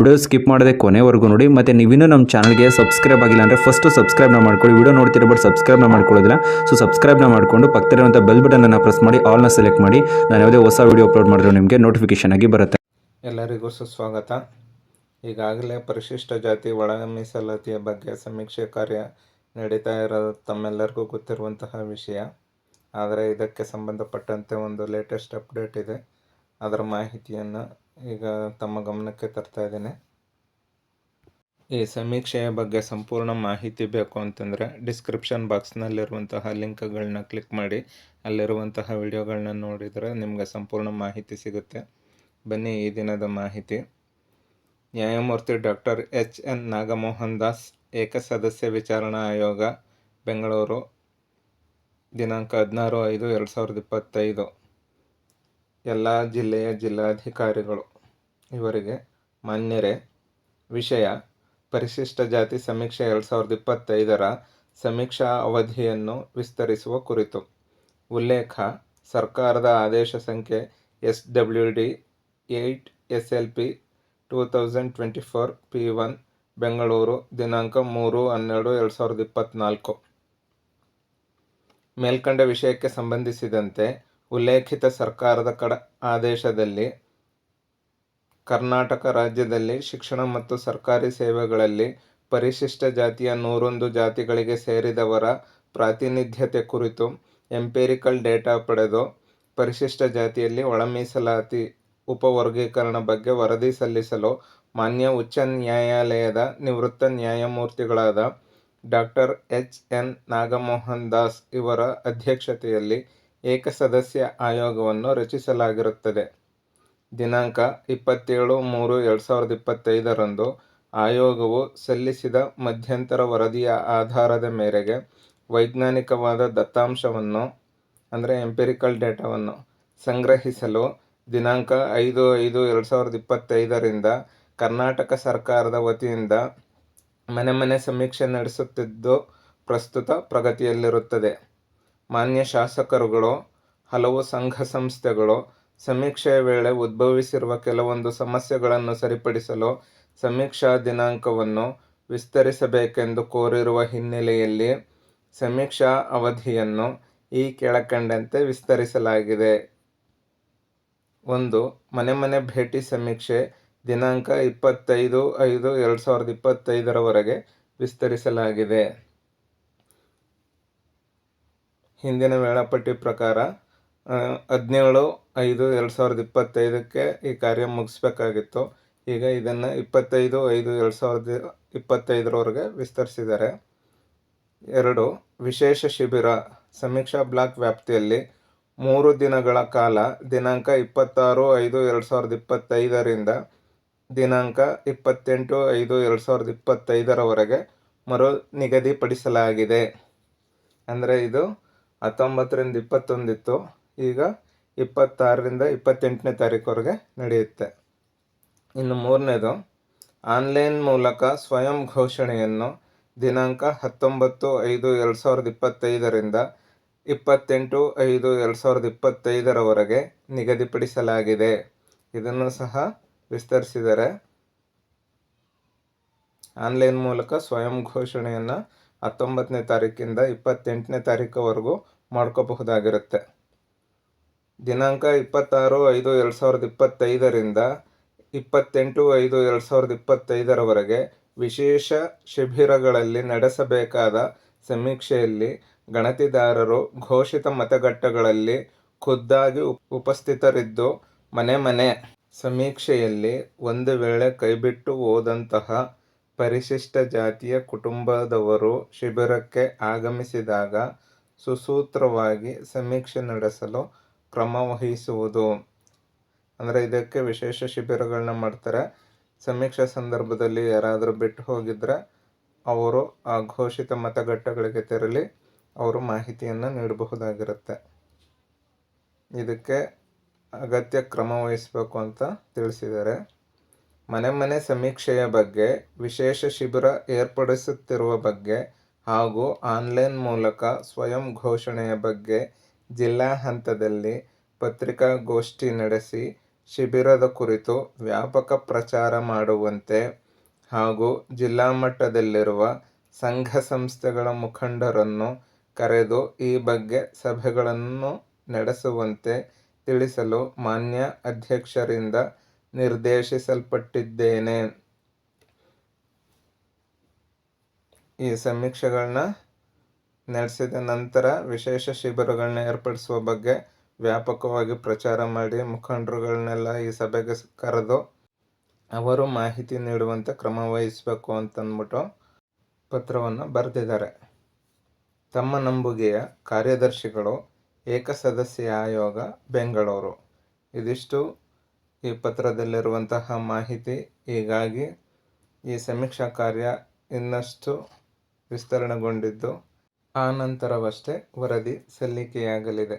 Video skip ಮಾಡದೆ ಕೊನೆವರೆಗೂ ನೋಡಿ, ಮತ್ತು ನೀವಿನ್ನೂ ನಮ್ಮ ಚಾನಲ್ಗೆ ಸಬ್ಸ್ಕ್ರೈಬ್ ಆಗಿಲ್ಲ ಅಂದರೆ ಫಸ್ಟು ಸಬ್ಸ್ಕ್ರೈಬ್ನ ಮಾಡ್ಕೊಳ್ಳಿ. ವಿಡಿಯೋ ನೋಡ್ತಿರೋ ಬಟ್ ಸಬ್ಸ್ಕ್ರೈಬ್ನ ಮಾಡ್ಕೊಳ್ಳೋದಿಲ್ಲ. ಸೊ ಸಬ್ಸ್ಕ್ರೈಬ್ನ ಮಾಡಿಕೊಂಡು ಪಕ್ಕದಲ್ಲಿರುವಂಥ ಬೆಲ್ ಬಟನನ್ನು ಪ್ರೆಸ್ ಮಾಡಿ ಆಲ್ನ ಸೆಲೆಕ್ಟ್ ಮಾಡಿ. ನಾನು ಯಾವುದೇ ಹೊಸ ವಿಡಿಯೋ ಅಪ್ಲೋಡ್ ಮಾಡಿದ್ರೆ ನಿಮಗೆ ನೋಟಿಫಿಕೇಶನ್ ಆಗಿ ಬರುತ್ತೆ. ಎಲ್ಲರಿಗೂ ಸುಸ್ವಾಗತ. ಈಗಾಗಲೇ ಪರಿಶಿಷ್ಟ ಜಾತಿ ಒಳ ಮೀಸಲಾತಿಯ ಬಗ್ಗೆ ಸಮೀಕ್ಷೆ ಕಾರ್ಯ ನಡೀತಾ ಇರೋದು ತಮ್ಮೆಲ್ಲರಿಗೂ ಗೊತ್ತಿರುವಂತಹ ವಿಷಯ. ಆದರೆ ಇದಕ್ಕೆ ಸಂಬಂಧಪಟ್ಟಂತೆ ಒಂದು ಲೇಟೆಸ್ಟ್ ಅಪ್ಡೇಟ್ ಇದೆ. ಅದರ ಮಾಹಿತಿಯನ್ನು ಈಗ ತಮ್ಮ ಗಮನಕ್ಕೆ ತರ್ತಾ ಇದ್ದೇನೆ. ಈ ಸಮೀಕ್ಷೆಯ ಬಗ್ಗೆ ಸಂಪೂರ್ಣ ಮಾಹಿತಿ ಬೇಕು ಅಂತಂದರೆ ಡಿಸ್ಕ್ರಿಪ್ಷನ್ ಬಾಕ್ಸ್ನಲ್ಲಿರುವಂತಹ ಲಿಂಕ್ಗಳನ್ನ ಕ್ಲಿಕ್ ಮಾಡಿ, ಅಲ್ಲಿರುವಂತಹ ವಿಡಿಯೋಗಳನ್ನ ನೋಡಿದರೆ ನಿಮಗೆ ಸಂಪೂರ್ಣ ಮಾಹಿತಿ ಸಿಗುತ್ತೆ. ಬನ್ನಿ ಈ ದಿನದ ಮಾಹಿತಿ. ನ್ಯಾಯಮೂರ್ತಿ doctor H N Nagamohan Das, ಏಕಸದಸ್ಯ ವಿಚಾರಣಾ ಆಯೋಗ, ಬೆಂಗಳೂರು, ದಿನಾಂಕ ಹದಿನಾರು ಐದು ಎರಡು ಸಾವಿರದ ಇಪ್ಪತ್ತೈದು. ಎಲ್ಲ ಜಿಲ್ಲೆಯ ಜಿಲ್ಲಾಧಿಕಾರಿಗಳು. ಇವರಿಗೆ ಮಾನ್ಯರೇ, ವಿಷಯ ಪರಿಶಿಷ್ಟ ಜಾತಿ ಸಮೀಕ್ಷೆ ಎರಡು ಸಾವಿರದ ಇಪ್ಪತ್ತೈದರ ಸಮೀಕ್ಷಾ ಅವಧಿಯನ್ನು ವಿಸ್ತರಿಸುವ ಕುರಿತು. ಉಲ್ಲೇಖ, ಸರ್ಕಾರದ ಆದೇಶ ಸಂಖ್ಯೆ S W D eight S L P two thousand twenty four P one, Bengaluru, ದಿನಾಂಕ ಮೂರು ಹನ್ನೆರಡು ಎರಡು ಸಾವಿರದ ಇಪ್ಪತ್ತ್ನಾಲ್ಕು ಮೇಲ್ಕಂಡ ವಿಷಯಕ್ಕೆ ಸಂಬಂಧಿಸಿದಂತೆ ಉಲ್ಲೇಖಿತ ಸರ್ಕಾರದ ಕಡ ಆದೇಶದಲ್ಲಿ ಕರ್ನಾಟಕ ರಾಜ್ಯದಲ್ಲಿ ಶಿಕ್ಷಣ ಮತ್ತು ಸರ್ಕಾರಿ ಸೇವೆಗಳಲ್ಲಿ ಪರಿಶಿಷ್ಟ ಜಾತಿಯ ನೂರೊಂದು ಜಾತಿಗಳಿಗೆ ಸೇರಿದವರ ಪ್ರಾತಿನಿಧ್ಯತೆ ಕುರಿತು ಎಂಪೇರಿಕಲ್ ಡೇಟಾ ಪಡೆದು ಪರಿಶಿಷ್ಟ ಜಾತಿಯಲ್ಲಿ ಒಳಮೀಸಲಾತಿ ಉಪವರ್ಗೀಕರಣ ಬಗ್ಗೆ ವರದಿ ಸಲ್ಲಿಸಲು ಮಾನ್ಯ ಉಚ್ಚ ನ್ಯಾಯಾಲಯದ ನಿವೃತ್ತ ನ್ಯಾಯಮೂರ್ತಿಗಳಾದ doctor H N Nagamohan Das ಇವರ ಅಧ್ಯಕ್ಷತೆಯಲ್ಲಿ ಏಕಸದಸ್ಯ ಆಯೋಗವನ್ನು ರಚಿಸಲಾಗಿರುತ್ತದೆ. ದಿನಾಂಕ ಇಪ್ಪತ್ತೇಳು ಮೂರು ಎರಡು ಸಾವಿರದ ಇಪ್ಪತ್ತೈದರಂದು ಆಯೋಗವು ಸಲ್ಲಿಸಿದ ಮಧ್ಯಂತರ ವರದಿಯ ಆಧಾರದ ಮೇರೆಗೆ ವೈಜ್ಞಾನಿಕವಾದ ದತ್ತಾಂಶವನ್ನು, ಅಂದರೆ ಎಂಪಿರಿಕಲ್ ಡೇಟಾವನ್ನು ಸಂಗ್ರಹಿಸಲು ದಿನಾಂಕ ಐದು ಐದು ಎರಡು ಸಾವಿರದ ಇಪ್ಪತ್ತೈದರಿಂದ ಕರ್ನಾಟಕ ಸರ್ಕಾರದ ವತಿಯಿಂದ ಮನೆ ಮನೆ ಸಮೀಕ್ಷೆ ನಡೆಸುತ್ತಿದ್ದು ಪ್ರಸ್ತುತ ಪ್ರಗತಿಯಲ್ಲಿರುತ್ತದೆ. ಮಾನ್ಯ ಶಾಸಕರುಗಳು, ಹಲವು ಸಂಘ ಸಂಸ್ಥೆಗಳು ಸಮೀಕ್ಷೆಯ ವೇಳೆ ಉದ್ಭವಿಸಿರುವ ಕೆಲವೊಂದು ಸಮಸ್ಯೆಗಳನ್ನು ಸರಿಪಡಿಸಲು ಸಮೀಕ್ಷಾ ದಿನಾಂಕವನ್ನು ವಿಸ್ತರಿಸಬೇಕೆಂದು ಕೋರಿರುವ ಹಿನ್ನೆಲೆಯಲ್ಲಿ ಸಮೀಕ್ಷಾ ಅವಧಿಯನ್ನು ಈ ಕೆಳಕಂಡಂತೆ ವಿಸ್ತರಿಸಲಾಗಿದೆ. ಒಂದು, ಮನೆ ಮನೆ ಭೇಟಿ ಸಮೀಕ್ಷೆ ದಿನಾಂಕ ಇಪ್ಪತ್ತೈದು ಐದು ಎರಡು ಸಾವಿರದ ಇಪ್ಪತ್ತೈದರವರೆಗೆ ವಿಸ್ತರಿಸಲಾಗಿದೆ. ಹಿಂದಿನ ವೇಳಾಪಟ್ಟಿ ಪ್ರಕಾರ ಹದಿನೇಳು ಐದು ಎರಡು ಸಾವಿರದ ಇಪ್ಪತ್ತೈದಕ್ಕೆ ಈ ಕಾರ್ಯ ಮುಗಿಸ್ಬೇಕಾಗಿತ್ತು. ಈಗ ಇದನ್ನು ಇಪ್ಪತ್ತೈದು ಐದು ಎರಡು ಸಾವಿರದ ಇಪ್ಪತ್ತೈದರವರೆಗೆ ವಿಸ್ತರಿಸಿದ್ದಾರೆ. ಎರಡು, ವಿಶೇಷ ಶಿಬಿರ, ಸಮೀಕ್ಷಾ ಬ್ಲಾಕ್ ವ್ಯಾಪ್ತಿಯಲ್ಲಿ ಮೂರು ದಿನಗಳ ಕಾಲ, ದಿನಾಂಕ ಇಪ್ಪತ್ತಾರು ಐದು ಎರಡು ಸಾವಿರದ ಇಪ್ಪತ್ತೈದರಿಂದ ದಿನಾಂಕ ಇಪ್ಪತ್ತೆಂಟು ಐದು ಎರಡು ಸಾವಿರದ ಇಪ್ಪತ್ತೈದರವರೆಗೆ ಮರು ನಿಗದಿಪಡಿಸಲಾಗಿದೆ. ಅಂದರೆ ಇದು ಹತ್ತೊಂಬತ್ತರಿಂದ ಇಪ್ಪತ್ತೊಂದಿತ್ತು. ಈಗ ಇಪ್ಪತ್ತಾರರಿಂದ ಇಪ್ಪತ್ತೆಂಟನೇ ತಾರೀಕುವರೆಗೆ ನಡೆಯುತ್ತೆ. ಇನ್ನು ಮೂರನೇದು, ಆನ್ಲೈನ್ ಮೂಲಕ ಸ್ವಯಂ ಘೋಷಣೆಯನ್ನು ದಿನಾಂಕ ಹತ್ತೊಂಬತ್ತು ಐದು ಎರಡು ಸಾವಿರದ ಇಪ್ಪತ್ತೈದರಿಂದ ಇಪ್ಪತ್ತೆಂಟು ಐದು ಎರಡು ಸಾವಿರದ ಇಪ್ಪತ್ತೈದರವರೆಗೆ ನಿಗದಿಪಡಿಸಲಾಗಿದೆ. ಇದನ್ನು ಸಹ ವಿಸ್ತರಿಸಿದರೆ ಆನ್ಲೈನ್ ಮೂಲಕ ಸ್ವಯಂ ಘೋಷಣೆಯನ್ನು ಹತ್ತೊಂಬತ್ತನೇ ತಾರೀಕಿಂದ ಇಪ್ಪತ್ತೆಂಟನೇ ತಾರೀಕುವರೆಗೂ ಮಾಡ್ಕೋಬಹುದಾಗಿರುತ್ತೆ. ದಿನಾಂಕ ಇಪ್ಪತ್ತಾರು ಐದು ಎರಡು ಸಾವಿರದ ಇಪ್ಪತ್ತೈದರಿಂದ ಇಪ್ಪತ್ತೆಂಟು ಐದು ಎರಡು ಸಾವಿರದ ಇಪ್ಪತ್ತೈದರವರೆಗೆ ವಿಶೇಷ ಶಿಬಿರಗಳಲ್ಲಿ ನಡೆಸಬೇಕಾದ ಸಮೀಕ್ಷೆಯಲ್ಲಿ ಗಣತಿದಾರರು ಘೋಷಿತ ಮತಗಟ್ಟೆಗಳಲ್ಲಿ ಖುದ್ದಾಗಿ ಉಪಸ್ಥಿತರಿದ್ದು ಮನೆ ಮನೆ ಸಮೀಕ್ಷೆಯಲ್ಲಿ ಒಂದು ವೇಳೆ ಕೈಬಿಟ್ಟು ಹೋದಂತಹ ಪರಿಶಿಷ್ಟ ಜಾತಿಯ ಕುಟುಂಬದವರು ಶಿಬಿರಕ್ಕೆ ಆಗಮಿಸಿದಾಗ ಸುಸೂತ್ರವಾಗಿ ಸಮೀಕ್ಷೆ ನಡೆಸಲು ಕ್ರಮ ವಹಿಸುವುದು. ಅಂದರೆ ಇದಕ್ಕೆ ವಿಶೇಷ ಶಿಬಿರಗಳನ್ನ ಮಾಡ್ತಾರೆ. ಸಮೀಕ್ಷೆ ಸಂದರ್ಭದಲ್ಲಿ ಯಾರಾದರೂ ಬಿಟ್ಟು ಹೋಗಿದ್ರೆ ಅವರು ಆ ಘೋಷಿತ ಮತಗಟ್ಟೆಗಳಿಗೆ ತೆರಳಿ ಅವರು ಮಾಹಿತಿಯನ್ನು ನೀಡಬಹುದಾಗಿರುತ್ತೆ. ಇದಕ್ಕೆ ಅಗತ್ಯ ಕ್ರಮ ವಹಿಸಬೇಕು ಅಂತ ತಿಳಿಸಿದ್ದಾರೆ. ಮನೆ ಮನೆ ಸಮೀಕ್ಷೆಯ ಬಗ್ಗೆ, ವಿಶೇಷ ಶಿಬಿರ ಏರ್ಪಡಿಸುತ್ತಿರುವ ಬಗ್ಗೆ ಹಾಗೂ ಆನ್ಲೈನ್ ಮೂಲಕ ಸ್ವಯಂ ಘೋಷಣೆಯ ಬಗ್ಗೆ ಜಿಲ್ಲಾ ಹಂತದಲ್ಲಿ ಪತ್ರಿಕಾಗೋಷ್ಠಿ ನಡೆಸಿ, ಶಿಬಿರದ ಕುರಿತು ವ್ಯಾಪಕ ಪ್ರಚಾರ ಮಾಡುವಂತೆ ಹಾಗೂ ಜಿಲ್ಲಾ ಮಟ್ಟದಲ್ಲಿರುವ ಸಂಘ ಸಂಸ್ಥೆಗಳ ಮುಖಂಡರನ್ನು ಕರೆದು ಈ ಬಗ್ಗೆ ಸಭೆಗಳನ್ನು ನಡೆಸುವಂತೆ ತಿಳಿಸಲು ಮಾನ್ಯ ಅಧ್ಯಕ್ಷರಿಂದ ನಿರ್ದೇಶಿಸಲ್ಪಟ್ಟಿದ್ದೇನೆ. ಈ ಸಮೀಕ್ಷೆಗಳನ್ನ ನಡೆಸಿದ ನಂತರ ವಿಶೇಷ ಶಿಬಿರಗಳನ್ನ ಏರ್ಪಡಿಸುವ ಬಗ್ಗೆ ವ್ಯಾಪಕವಾಗಿ ಪ್ರಚಾರ ಮಾಡಿ ಮುಖಂಡರುಗಳನ್ನೆಲ್ಲ ಈ ಸಭೆಗೆ ಕರೆದು ಅವರು ಮಾಹಿತಿ ನೀಡುವಂತೆ ಕ್ರಮ ವಹಿಸಬೇಕು ಅಂತಂದ್ಬಿಟ್ಟು ಪತ್ರವನ್ನು ಬರೆದಿದ್ದಾರೆ. ತಮ್ಮ ನಂಬುಗೆಯ ಕಾರ್ಯದರ್ಶಿಗಳು ಏಕಸದಸ್ಯ ಆಯೋಗ ಬೆಂಗಳೂರು. ಇದಿಷ್ಟು ಈ ಪತ್ರದಲ್ಲಿರುವಂತಹ ಮಾಹಿತಿ ಹೀಗಾಗಿ ಈ ಸಮೀಕ್ಷಾ ಕಾರ್ಯ ಇನ್ನಷ್ಟು ವಿಸ್ತರಣೆಗೊಂಡಿದ್ದು ಆ ನಂತರವಷ್ಟೇ ವರದಿ ಸಲ್ಲಿಕೆಯಾಗಲಿದೆ.